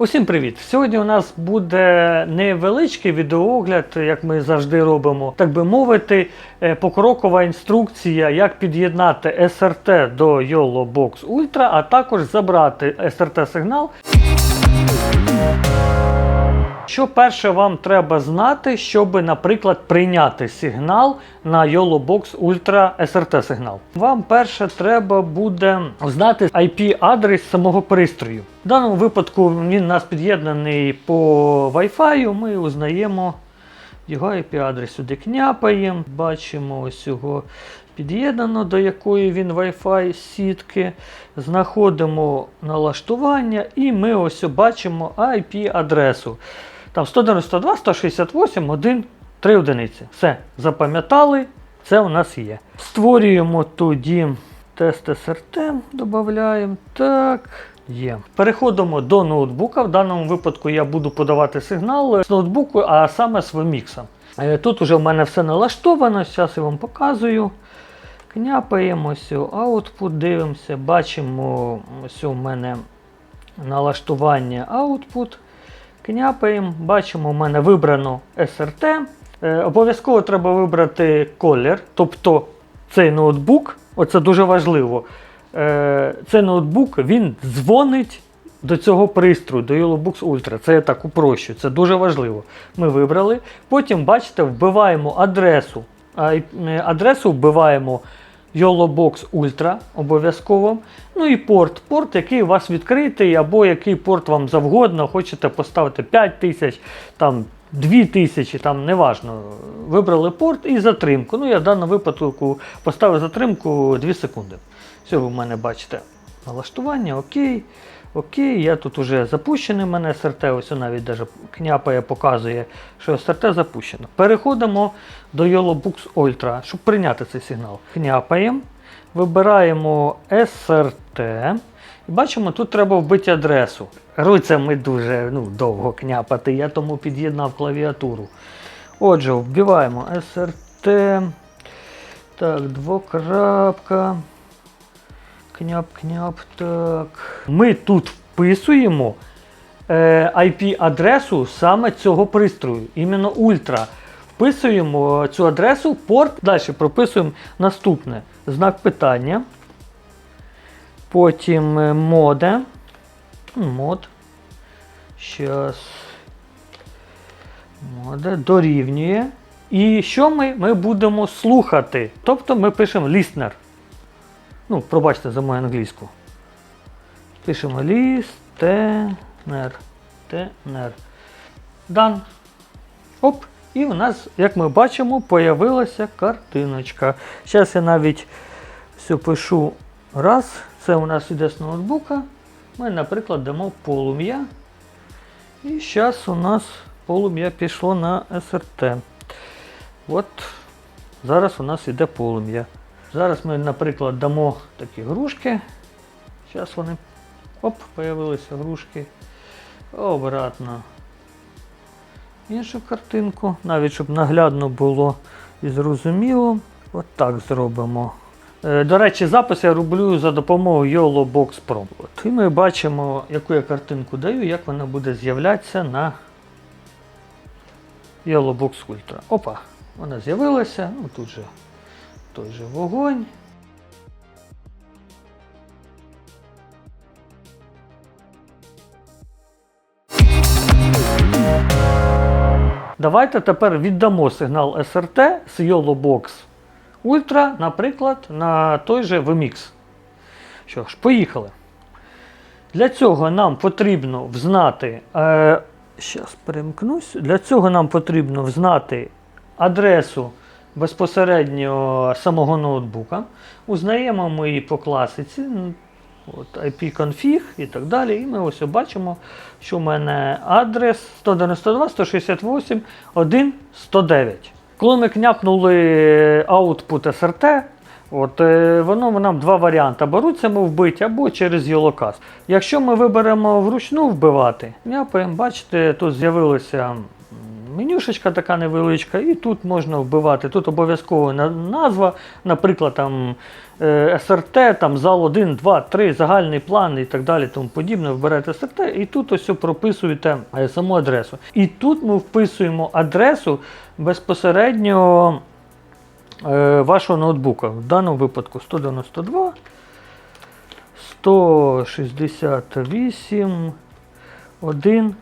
Усім привіт! Сьогодні у нас буде невеличкий відеоогляд, як ми завжди робимо, так би мовити, е, покрокова інструкція, як під'єднати SRT до YOLO Box Ultra, а також забрати SRT сигнал. Що перше вам треба знати, щоб, наприклад, прийняти сигнал на YOLO Box Ultra SRT сигнал? Вам перше треба буде знати IP-адрес самого пристрою. В даному випадку він у нас під'єднаний по Wi-Fi, ми узнаємо його IP-адрес. Сюди княпаємо, бачимо ось його під'єднано, до якої він Wi-Fi сітки. Знаходимо налаштування і ми ось бачимо IP-адресу. Там 192, 168, 1, 3 одиниці. Все, запам'ятали, це у нас є. Створюємо тоді тест СРТ, додаємо. Так, є. Переходимо до ноутбука. В даному випадку я буду подавати сигнал з ноутбуку, а саме з Vmix. Е, Тут уже в мене все налаштовано, зараз я вам показую. Княпаємо ось output, дивимося, бачимо ось у мене налаштування output. Княпаємо, бачимо, у мене вибрано SRT. Е, обов'язково треба вибрати колір, тобто цей ноутбук, оце дуже важливо. Е, цей ноутбук він дзвонить до цього пристрою, до YellowBox Ultra. Це я так упрощу, це дуже важливо. Ми вибрали. Потім, бачите, вбиваємо адресу. Е, Адресу вбиваємо YOLOBOX Ultra обов'язково. Ну і порт. Порт, який у вас відкритий, або який порт вам завгодно. Хочете поставити 5 тисяч, там 2000, там неважно. Вибрали порт і затримку. Ну, я в даному випадку поставив затримку 2 секунди. Все, ви в мене бачите налаштування, окей. Окей, я тут уже запущений в мене СРТ, ось навіть даже княпає, показує, що СРТ запущено. Переходимо до YOLOBooks Ultra, щоб прийняти цей сигнал. Княпаємо, вибираємо SRT. І бачимо, тут треба вбити адресу. Руцями дуже ну, довго княпати, я тому під'єднав клавіатуру. Отже, вбиваємо SRT. Так, двокрапка. Княп, княп, так. Ми тут вписуємо е, IP-адресу саме цього пристрою, іменно Ультра. Вписуємо цю адресу, порт, далі прописуємо наступне знак питання. Потім е, моде. Мод. Щас. Моде дорівнює. І що ми? Ми будемо слухати. Тобто ми пишемо listener. Ну, пробачте за мою англійську. Пишемо listener. Тенер. Дан. Оп. І у нас, як ми бачимо, появилася картиночка. Зараз я навіть все пишу раз. Це у нас іде з ноутбука. Ми, наприклад, дамо полум'я. І зараз у нас полум'я пішло на SRT. От зараз у нас іде полум'я. Зараз ми, наприклад, дамо такі грушки. Зараз вони оп, появилися грушки. Обратно. Іншу картинку, навіть щоб наглядно було і зрозуміло. От так зробимо. Е, До речі, запис я роблю за допомогою YOLO Box Pro. От. І ми бачимо, яку я картинку даю, як вона буде з'являтися на YOLO Box Ultra. Опа, вона з'явилася. Ну, тут же той же вогонь. Давайте тепер віддамо сигнал SRT з YOLO Box Ultra, наприклад, на той же VMix. Що ж, поїхали. Для цього нам потрібно взнати. Е, Щас перемкнусь. Для цього нам потрібно взнати адресу безпосередньо самого ноутбука. Узнаємо ми її по класиці. м, От, IP-config і так далі. І ми ось бачимо, що в мене адрес 192, 168, 1, 109. Коли ми княпнули output SRT, от, е, воно нам два варіанти. Або руцями вбити, або через YOLOCAST. Якщо ми виберемо вручну вбивати, княпаємо, бачите, тут з'явилося менюшечка така невеличка, і тут можна вбивати. Тут обов'язково назва, наприклад, там е, СРТ, там зал 1, 2, 3, загальний план і так далі, тому подібне. Вбираєте СРТ, і тут ось прописуєте е, саму адресу. І тут ми вписуємо адресу безпосередньо е, вашого ноутбука. В даному випадку 192, 168, 1.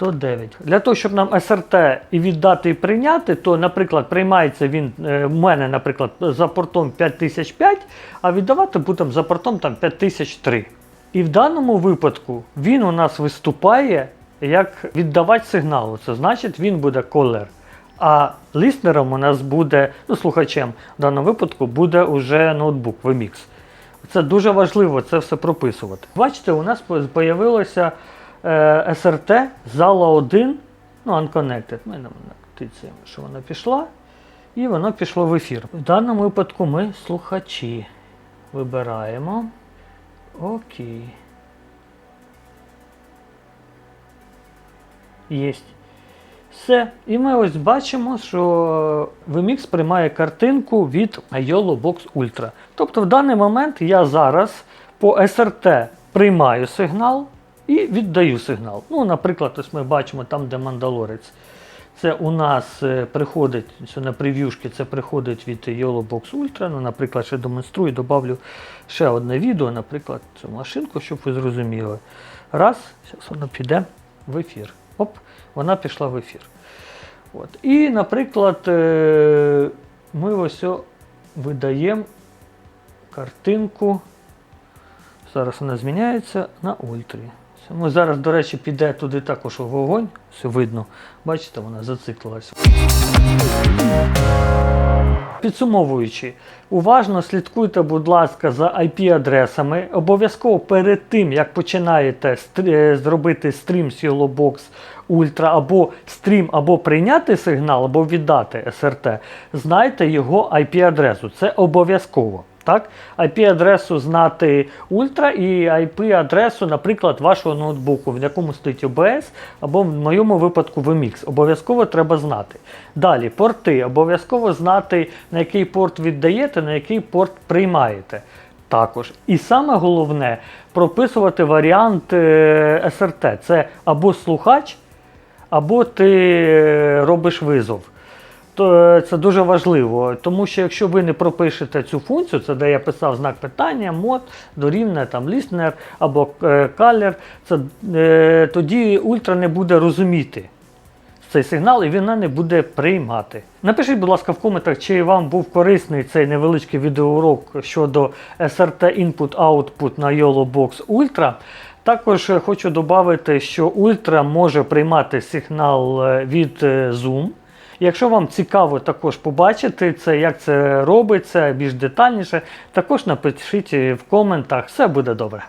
109. Для того, щоб нам СРТ і віддати і прийняти, то, наприклад, приймається він е, в мене, наприклад, за портом 5005, а віддавати будемо за портом там 5003. І в даному випадку він у нас виступає як віддавач сигналу. Це значить, він буде колер. А ліснером у нас буде, ну, слухачем в даному випадку буде уже ноутбук VMix. Це дуже важливо це все прописувати. Бачите, у нас з'явилося е, СРТ зала 1, ну, Unconnected. Ми нам натицюємо, що вона пішла. І воно пішло в ефір. В даному випадку ми слухачі вибираємо. Окей. Єсть. Все. І ми ось бачимо, що VMix приймає картинку від YOLO Box Ultra. Тобто в даний момент я зараз по SRT приймаю сигнал і віддаю сигнал. Ну, наприклад, ось ми бачимо там, де мандалорець. Це у нас е, приходить це на прев'юшки, це приходить від YOLO Box Ultra. Ну, наприклад, ще демонструю, добавлю ще одне відео, наприклад, цю машинку, щоб ви зрозуміли. Раз, зараз воно піде в ефір. Оп, вона пішла в ефір. От. І, наприклад, е, ми ось видаємо картинку. Зараз вона зміняється на ультрі. Ми зараз, до речі, піде туди також вогонь. Все видно. Бачите, вона зациклилася. Підсумовуючи, уважно слідкуйте, будь ласка, за IP-адресами. Обов'язково перед тим, як починаєте стр- е, зробити стрім з YOLOBOX Ultra або стрім, або прийняти сигнал, або віддати SRT, знайте його IP-адресу. Це обов'язково. Так? IP-адресу знати Ультра і IP-адресу, наприклад, вашого ноутбуку, в якому стоїть OBS, або в моєму випадку VMix. Обов'язково треба знати. Далі, порти. Обов'язково знати, на який порт віддаєте, на який порт приймаєте. Також. І саме головне прописувати варіант е, SRT. Це або слухач, або ти е, робиш визов. То е, це дуже важливо, тому що якщо ви не пропишете цю функцію, це де я писав знак питання, мод, дорівнює там listener або е, color, це, е, тоді ультра не буде розуміти цей сигнал і вона не буде приймати. Напишіть, будь ласка, в коментах, чи вам був корисний цей невеличкий відеоурок щодо SRT Input-Output на YOLO Box Ultra. Також е, хочу додати, що Ultra може приймати сигнал від Zoom. Якщо вам цікаво також побачити це, як це робиться більш детальніше, також напишіть в коментах, все буде добре.